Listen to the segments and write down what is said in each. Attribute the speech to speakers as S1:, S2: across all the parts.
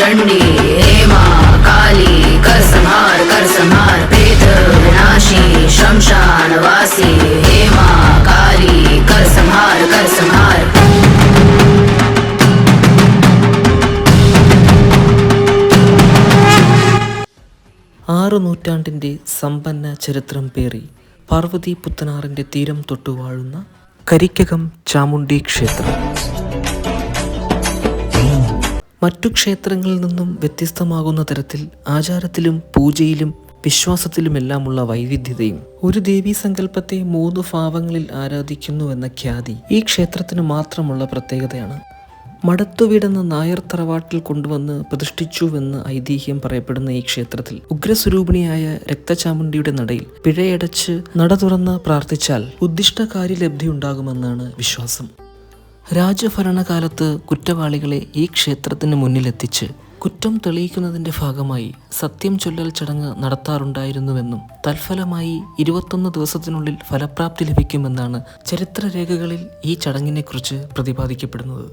S1: चंडी हे माँ काली कर संहार कर संहार प्रेत विनाशी शमशान वासी हे माँ काली कर संहार कर संहार
S2: ആറ് നൂറ്റാണ്ടിൻ്റെ സമ്പന്ന ചരിത്രം പേറി പാർവതി പുത്തനാറിൻ്റെ തീരം തൊട്ടു വാഴുന്ന കരിക്കകം ചാമുണ്ഡി ക്ഷേത്രം മറ്റു ക്ഷേത്രങ്ങളിൽ നിന്നും വ്യത്യസ്തമാകുന്ന തരത്തിൽ ആചാരത്തിലും പൂജയിലും വിശ്വാസത്തിലുമെല്ലാമുള്ള വൈവിധ്യതയും ഒരു ദേവീ സങ്കല്പത്തെ മൂന്ന് ഭാവങ്ങളിൽ ആരാധിക്കുന്നുവെന്ന ഖ്യാതി ഈ ക്ഷേത്രത്തിന് മാത്രമുള്ള പ്രത്യേകതയാണ്. മടത്തുവീടെന്ന നായർ തറവാട്ടിൽ കൊണ്ടുവന്ന് പ്രതിഷ്ഠിച്ചുവെന്ന് ഐതിഹ്യം പറയപ്പെടുന്ന ഈ ക്ഷേത്രത്തിൽ ഉഗ്രസ്വരൂപിണിയായ രക്തചാമുണ്ടിയുടെ നടയിൽ പിഴയടച്ച് നട തുറന്ന് പ്രാർത്ഥിച്ചാൽ ഉദ്ദിഷ്ടകാര്യലബ്ധി ഉണ്ടാകുമെന്നാണ് വിശ്വാസം. രാജഭരണകാലത്ത് കുറ്റവാളികളെ ഈ ക്ഷേത്രത്തിന് മുന്നിലെത്തിച്ച് കുറ്റം തെളിയിക്കുന്നതിന്റെ ഭാഗമായി സത്യം ചൊല്ലൽ ചടങ്ങ് നടത്താറുണ്ടായിരുന്നുവെന്നും തൽഫലമായി ഇരുപത്തൊന്ന് ദിവസത്തിനുള്ളിൽ ഫലപ്രാപ്തി ലഭിക്കുമെന്നാണ് ചരിത്രരേഖകളിൽ ഈ ചടങ്ങിനെക്കുറിച്ച് പ്രതിപാദിക്കപ്പെടുന്നത്.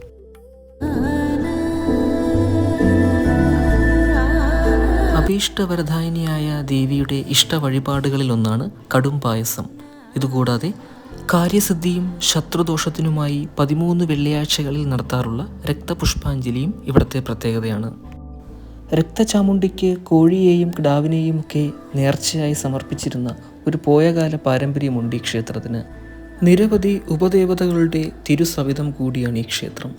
S2: അഭീഷ്ടവരദായിനിയായ ദേവിയുടെ ഇഷ്ട വഴിപാടുകളിലൊന്നാണ് കടും പായസം ഇതുകൂടാതെ കാര്യസിദ്ധിയും ശത്രുദോഷത്തിനുമായി പതിമൂന്ന് വെള്ളിയാഴ്ചകളിൽ നടത്താറുള്ള രക്തപുഷ്പാഞ്ജലിയും ഇവിടുത്തെ പ്രത്യേകതയാണ്. രക്തചാമുണ്ടിക്ക് കോഴിയെയും കിടാവിനെയും ഒക്കെ നേർച്ചയായി സമർപ്പിച്ചിരുന്ന ഒരു പോയകാല പാരമ്പര്യമുണ്ട് ഈ ക്ഷേത്രത്തിന്. നിരവധി ഉപദേവതകളുടെ തിരുസവിധം കൂടിയാണ് ഈ ക്ഷേത്രം.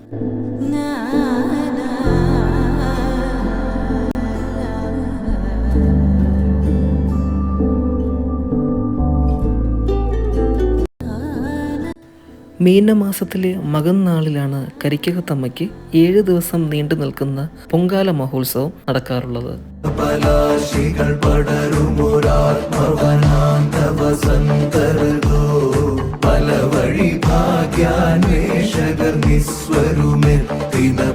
S2: മീനമാസത്തിലെ മകന്നാളിലാണ് കരിക്കകത്തമ്മയ്ക്ക് ഏഴ് ദിവസം നീണ്ടു നിൽക്കുന്ന പൊങ്കാല മഹോത്സവം നടക്കാറുള്ളത്.
S3: പല വഴി ഭാഗ്യാന്വേഷകർ നിസ്വരുമെത്തിന